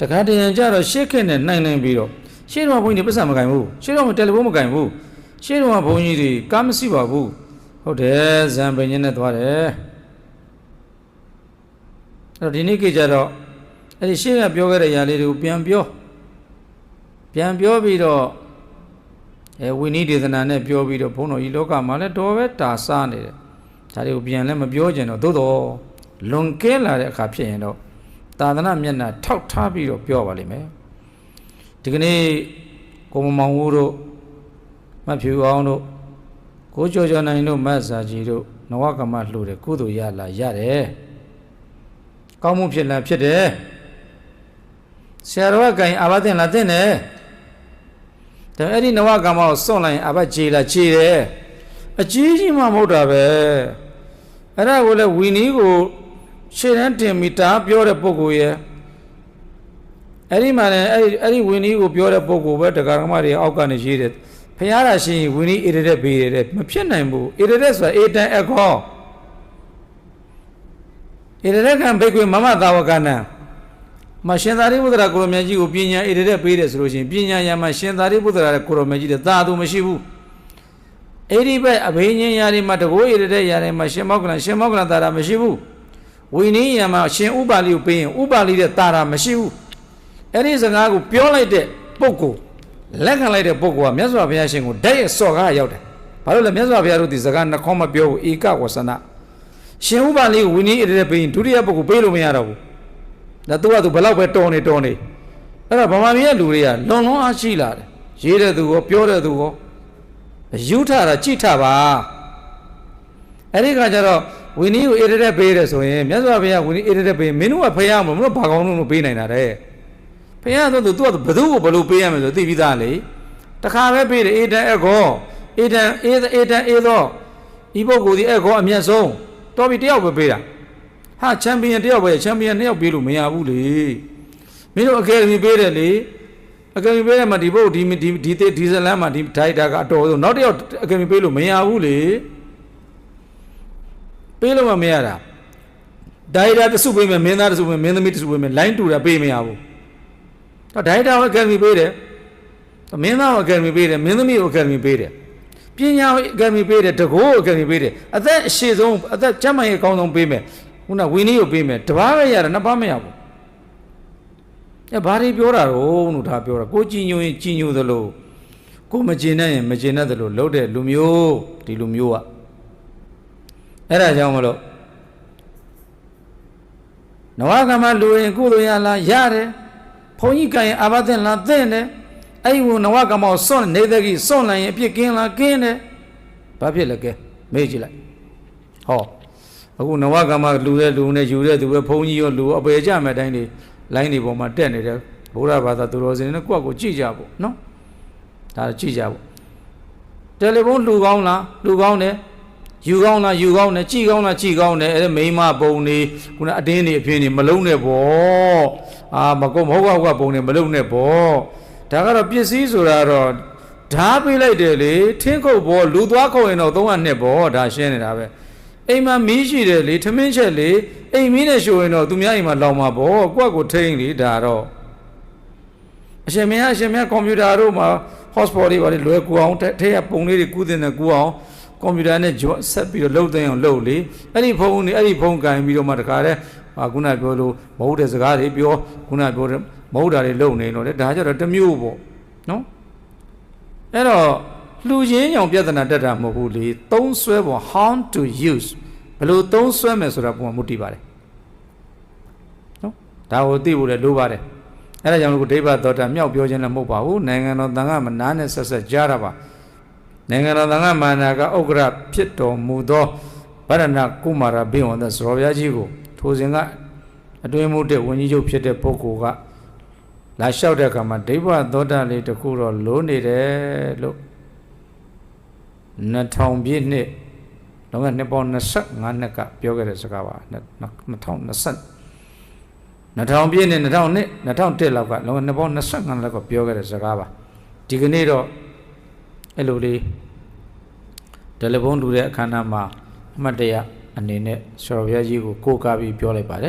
တခါတရံကြတော့ရှေ့ခက်နဲ့နိုင်နိုင်ပြီးတော့ရှေ့တော့ဘုန်းကြီးတွေပတ်စံမကင်ဘူးရှေ့တော့တယ်လီဖုန်းမကင်ဘူးရှေ့တော့ဘုန်းကြီးတွေကားမရှိပါဘူးဟုတ်တယ်ဇံပင်ညင်းနဲ့သွားတယ်အဲ့တော့ဒီနေ့ကြကြတော့အဲ့ဒီရှေ့ကပြောခဲ့တဲ့ຢာလေးတွေကိုပြန်ပြောပြန်ပြောပြီးတော့အဲဝိနည်းဒေသနာနဲ့ပြောပြီးတော့ဘုန်းတော်ကြီးလောကမှာလည်းတော်ပဲတာစားနေတယ်ဒါတွေကိုပြန်လည်းမပြောကြတော့သို့တော့လွန်ကဲလာတဲ့အခါဖြစ်ရင်တော့ သာသနာမျက်နှာထောက်ထားပြီးတော့ပြောပါလိမ့်မယ်ဒီကနေ့ကိုမမောင်ဦးတို့မဖြူအောင်တို့ကိုကျော်ကျော်နိုင်တို့မတ်စာကြီးတို့နဝကမလှူတယ်ကုသိုလ်ရလာရတယ်ကောင်းမှုဖြစ်လာဖြစ်တယ်ဆရာတော်ကကင်အာဘသင်လာတဲ့နဲ့ဒါအဲ့ဒီနဝကမကိုစွန့်လိုက်ရင်အာဘကြေလာကြေတယ်အကြီးကြီးမှမဟုတ်တာပဲအဲ့ဒါကိုလည်းဝီနီးကို ရှေ့တန်းတင်ပြီးတားပြောတဲ့ပုဂ္ဂိုလ်ရဲ့အဲ့ဒီမှာလည်းအဲ့ဒီအဲ့ဒီဝီနီးကိုပြောတဲ့ပုဂ္ဂိုလ်ပဲတရားဓမ္မတွေအောက်ကနေရေးတယ်ဖျားတာရှိရင်ဝီနီးအေရတဲ့ဘေးရတဲ့မဖြစ်နိုင်ဘူးအေရတဲ့ဆိုတာအေတန်အခေါ်အေရတဲ့ကံဘိက္ခွေမမသာဝကနံမရှင်သာရိပုတ္တရာကိုရမကြီးကိုပညာအေရတဲ့ပေးတယ်ဆိုလို့ရှိရင်ပညာရမှာရှင်သာရိပုတ္တရာရဲ့ကိုရမကြီးတဲ့သာသူမရှိဘူးအဲ့ဒီဘက်အဘိညာဉ်ရာတွေမှာတကိုးရတဲ့ရာတွေမှာရှင်မောက္ကလရှင်မောက္ကလသာတာမရှိဘူး ဝိနည်းယံမှာရှင်ဥပါလိကိုပေးရင်ဥပါလိတဲ့တာတာမရှိဘူးအဲ့ဒီစကားကိုပြောလိုက်တဲ့ပုဂ္ဂိုလ်လက်ခံလိုက်တဲ့ပုဂ္ဂိုလ်ကမြတ်စွာဘုရားရှင်ကိုဓာတ်ရဲ့စော့ကားရောက်တယ်ဘာလို့လဲမြတ်စွာဘုရားတို့ဒီစကားနှခေါမပြောဘူးဧကဝဆနရှင်ဥပါလိကိုဝိနည်းရတဲ့ပေးရင်ဒုတိယပုဂ္ဂိုလ်ပေးလို့မရတော့ဘူးဒါသူကသူဘယ်တော့ပဲတော်နေတော်နေအဲ့တော့ဗမာပြည်ရဲ့လူတွေကလွန်လွန်အားရှိလာတယ်ရေးတဲ့သူရောပြောတဲ့သူရောယူထတာကြိထပါအဲ့ဒီခါကျတော့ ဝီနီးကိုအေရတဲ့ပေးတယ်ဆိုရင်မြတ်စွာဘုရားဝီနီးအေရတဲ့ပေးမင်းတို့ကဖယားမလို့မလို့ဘာကောင်းလို့ပေးနိုင်တာတဲ့ဖယားဆိုသူကဘသူ့ကိုဘယ်လိုပေးရမလဲဆိုသိပြီးသားလေတခါပဲပေးတယ်အေတန်အကောအေတန်အေအေတန်အေသောဤပုဂ္ဂိုလ်ဒီအကောအမျက်ဆုံးတော်ပြီတယောက်ပဲပေးတာဟာချန်ပီယံတယောက်ပဲချန်ပီယံနှစ်ယောက်ပေးလို့မရဘူးလေမင်းတို့အကယ်ဒမီပေးတယ်လေအကယ်ဒမီပေးတယ်မှာဒီဘုတ်ဒီဒီဒီဒီဇလန်မှာဒီဒိုက်တာကအတော်ဆုံးနောက်တစ်ယောက်အကယ်ဒမီပေးလို့မရဘူးလေ ပေးလို့မမရတာဒိုင်တာတစုပေးမယ်မင်းသားတစုပေးမယ်မင်းသမီးတစုပေးမယ်လိုင်းတူတာပေးမရဘူးတော့ဒိုင်တာအကယ်ဒမီပေးတယ်မင်းသားအကယ်ဒမီပေးတယ်မင်းသမီးအကယ်ဒမီပေးတယ်ပညာအကယ်ဒမီပေးတယ်တကိုးအကယ်ဒမီပေးတယ်အသက်အရှိဆုံးအသက်ကျန်းမာရေးအကောင်းဆုံးပေးမယ်ခုနဝင်းလေးကိုပေးမယ်တပားပဲရတယ်နှစ်ပါးမရဘူးအဲဘာတွေပြောတာတော့လို့ဒါပြောတာကိုကြည်ညိုရင်ကြည်ညိုသလိုကိုမကျင်နဲ့ရင်မကျင်နဲ့သလိုလှုပ်တဲ့လူမျိုးဒီလူမျိုးက အဲ့ဒါကြောင့်မလို့နဝကမလူရင်ကုသိုလ်ရလားရတယ်ဘုန်းကြီးကရင်အာဘသင်လားသင့်တယ်အဲ့ဒီနဝကမောစွန့်နေသက်ကြီးစွန့်လိုက်ရင်အပြစ်ကင်းလားကင်းတယ်ဘာဖြစ်လဲကဲမေးကြည့်လိုက်ဟောအခုနဝကမလူတဲ့လူနဲ့ယူတဲ့သူပဲဘုန်းကြီးရောလူအပေကြမဲ့တိုင်းတွေလိုင်းတွေပေါ်မှာတက်နေတယ်ဘုရားဘာသာသူတော်စင်နဲ့ကိုယ့်ကိုကြည့်ကြဖို့နော်ဒါကြည့်ကြဖို့တယ်လီဖုန်းလူကောင်းလားလူကောင်းတယ် ယူကောင်းလားယူကောင်းတယ်ကြည်ကောင်းလားကြည်ကောင်းတယ်အဲ့ဒါမိန်းမပုံနေခုနအတင်းနေအဖြစ်နေမလုံးနဲ့ပေါ့အာမကုတ်မဟုတ်ကောက်ကပုံနေမလုံးနဲ့ပေါ့ဒါကတော့ပစ္စည်းဆိုတာတော့ဓာပေးလိုက်တယ်လေထင်းခုတ်ဘောလူသွားခုတ်ရင်တော့300နှစ်ပေါ့ဒါရှင်းနေတာပဲအိမ်မှာမီးရှိတယ်လေထမင်းချက်လေအိမ်မီးနဲ့ရှို့ရင်တော့သူများအိမ်မှာလောင်မှာပေါ့ကိုယ့်ကိုထိန်းလေဒါတော့အရှင်မင်းအရှင်မင်းကွန်ပျူတာတို့မှာ hotspot တွေပါလေလွယ်ကူအောင်ထဲကပုံလေးတွေကူးတင်တယ်ကူအောင် ကွန်ပျူတာနဲ့ဆက်ပြီးတော့လှုပ်သိမ်းအောင်လှုပ်လေအဲ့ဒီဖုန်းနေအဲ့ဒီဖုန်းကင်ပြီးတော့မှတခါတည်းဟာခုနပြောလို့မဟုတ်တဲ့စကားတွေပြောခုနပြောတဲ့မဟုတ်တာတွေလှုပ်နေတော့လေဒါကြတော့တစ်မျိုးပေါ့နော်အဲ့တော့လှူချင်းကြောင့်ပြဿနာတက်တာမဟုတ်ဘူးလေသုံးဆွဲပေါ် how to use ဘယ်လိုသုံးဆွဲမယ်ဆိုတာပုံမှန်မူတည်ပါတယ်နော်ဒါကိုသိဖို့လည်းလိုပါတယ်အဲ့ဒါကြောင့်လို့ဒိဗ္ဗသောတာမြောက်ပြောခြင်းလည်းမဟုတ်ပါဘူးနိုင်ငံတော်တန်ခါမနာနဲ့ဆက်ဆက်ကြားတာပါ နိုင်ငံတော်တန်ခါမာနာကဥက္ကရဖြစ်တော်မူသောဗရဏကုမာရဘိဝန္တသရောဘုရားကြီးကိုထိုစဉ်ကအတွင်းမှုတဲ့ဝิญဉ်ချုပ်ဖြစ်တဲ့ပုဂ္ဂိုလ်ကလာလျှောက်တဲ့အခါမှာဒိဗ္ဗသောတာလေးတခုတော့လိုနေတယ်လို့2000ပြည့်နှစ်လောကနှစ်ပေါင်း25နှစ်ကပြောခဲ့တဲ့စကားပါ2020 2000ပြည့်နဲ့2000နှစ်2001လောက်ကလောကနှစ်ပေါင်း25လောက်ကပြောခဲ့တဲ့စကားပါဒီကနေ့တော့ အဲ့လိုလေးတယ်လီဖုန်းလူတဲ့အခမ်းအနားမှာအမှတ်တရအနေနဲ့ဆော်ဘုရားကြီးကိုကိုးကားပြီးပြောလိုက်ပါတယ်